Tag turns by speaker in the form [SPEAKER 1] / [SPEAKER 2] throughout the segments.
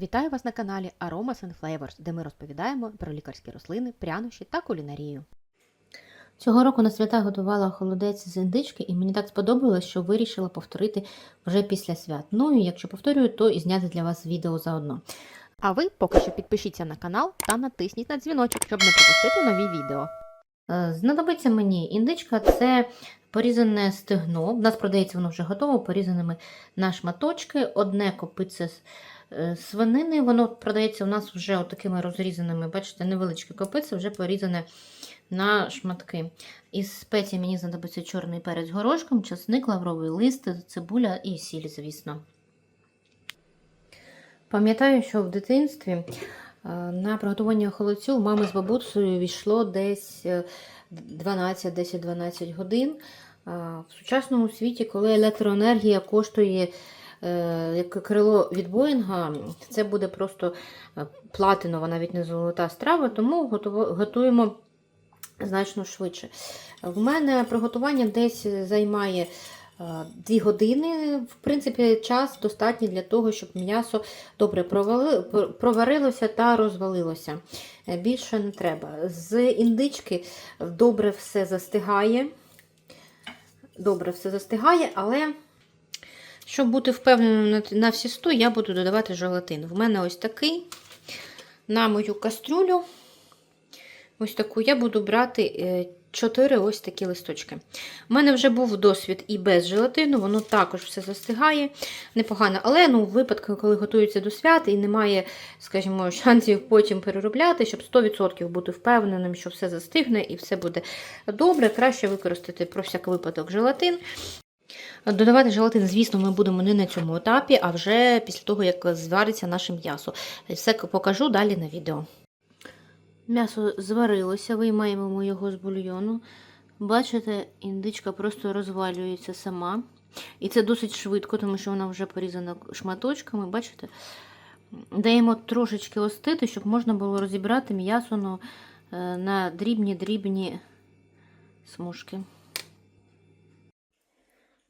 [SPEAKER 1] Вітаю вас на каналі Aromas and Flavors, де ми розповідаємо про лікарські рослини, прянощі та кулінарію. Цього року на свята готувала холодець з індички, і мені так сподобалось, що вирішила повторити вже після свят. Ну і якщо повторюю, то і зняти для вас відео заодно. А ви поки що підпишіться на канал та натисніть на дзвіночок, щоб не пропустити нові відео. Е, Знадобиться мені індичка це порізане стегно. У нас продається воно вже готово, порізаними на шматочки, одне копице е, свинини. Воно продається у нас вже такими розрізаними, бачите, невеличке копице, вже порізане на шматки. Із спецій мені знадобиться чорний перець горошком, часник, лавровий лист, цибуля і сіль, звісно. Пам'ятаю, що в дитинстві е, на приготування холодцю мами з бабусею війшло десь е, 12-10-12 годин. В сучасному світі, коли електроенергія коштує е, як крило від Боїнга, це буде просто е, платинова, навіть не золота страва, тому готуємо значно швидше. В мене приготування десь займає 2 години. В принципі, час достатній для того, щоб м'ясо добре проварилося та розвалилося. Е, Більше не треба. З індички добре все застигає. Добре все застигає, але щоб бути впевненим на, всі 100, я буду додавати желатин. В мене ось такий. На мою кастрюлю, ось таку, я буду брати 4 ось такі листочки. У мене вже був досвід і без желатину, воно також все застигає непогано. Але ну, в випадку, коли готується до свят і немає, скажімо, шансів потім переробляти, щоб 100% бути впевненим, що все застигне і все буде добре, краще використати про всяк випадок желатин. Додавати желатин, звісно, ми будемо не на цьому етапі, а вже після того, як звариться наше м'ясо. Все покажу далі на відео. М'ясо зварилося, виймаємо його з бульйону. Бачите, індичка просто розвалюється сама. І це досить швидко, тому що вона вже порізана шматочками. Бачите? Даємо трошечки остити, щоб можна було розібрати м'ясо ну, е, на дрібні-дрібні смужки.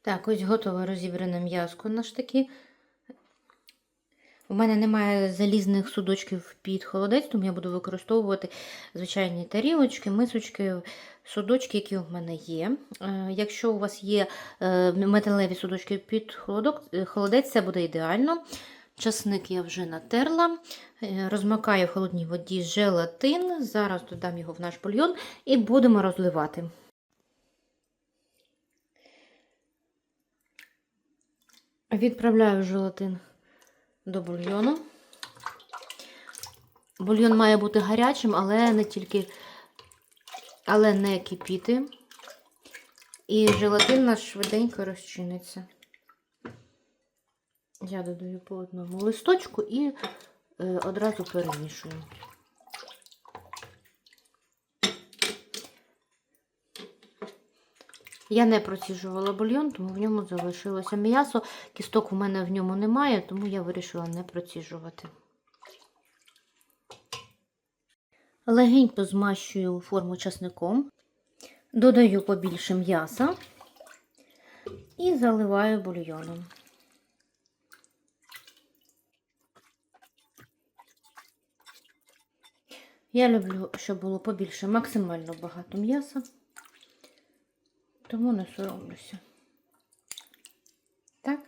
[SPEAKER 1] Так, ось готове розібране м'яско наш таки. У мене немає залізних судочків під холодець, тому я буду використовувати звичайні тарілочки, мисочки, судочки, які у мене є. Е, Якщо у вас є е, металеві судочки під е, холодець, це буде ідеально. Часник я вже натерла, розмакаю в холодній воді желатин. Зараз додам його в наш бульйон і будемо розливати. Відправляю желатин до бульйону. Бульйон має бути гарячим, але не тільки, але не кипіти. І желатин наш швиденько розчиниться. Я додаю по одному листочку і е, одразу перемішую. Я не проціжувала бульйон, тому в ньому залишилося м'ясо. Кісток у мене в ньому немає, тому я вирішила не проціжувати. Легенько змащую форму часником, додаю побільше м'яса і заливаю бульйоном. Я люблю, щоб було побільше максимально багато м'яса, тому не соромлюся. Так.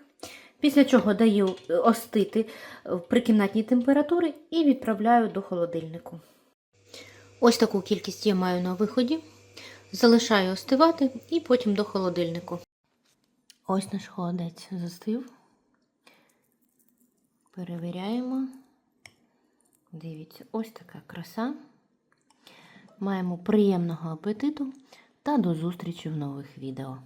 [SPEAKER 1] Після чого даю остити при кімнатній температурі і відправляю до холодильнику. Ось таку кількість я маю на виході. Залишаю остивати і потім до холодильнику. Ось наш холодець застив. Перевіряємо. Дивіться, ось така краса. Маємо приємного апетиту та до зустрічі в нових відео.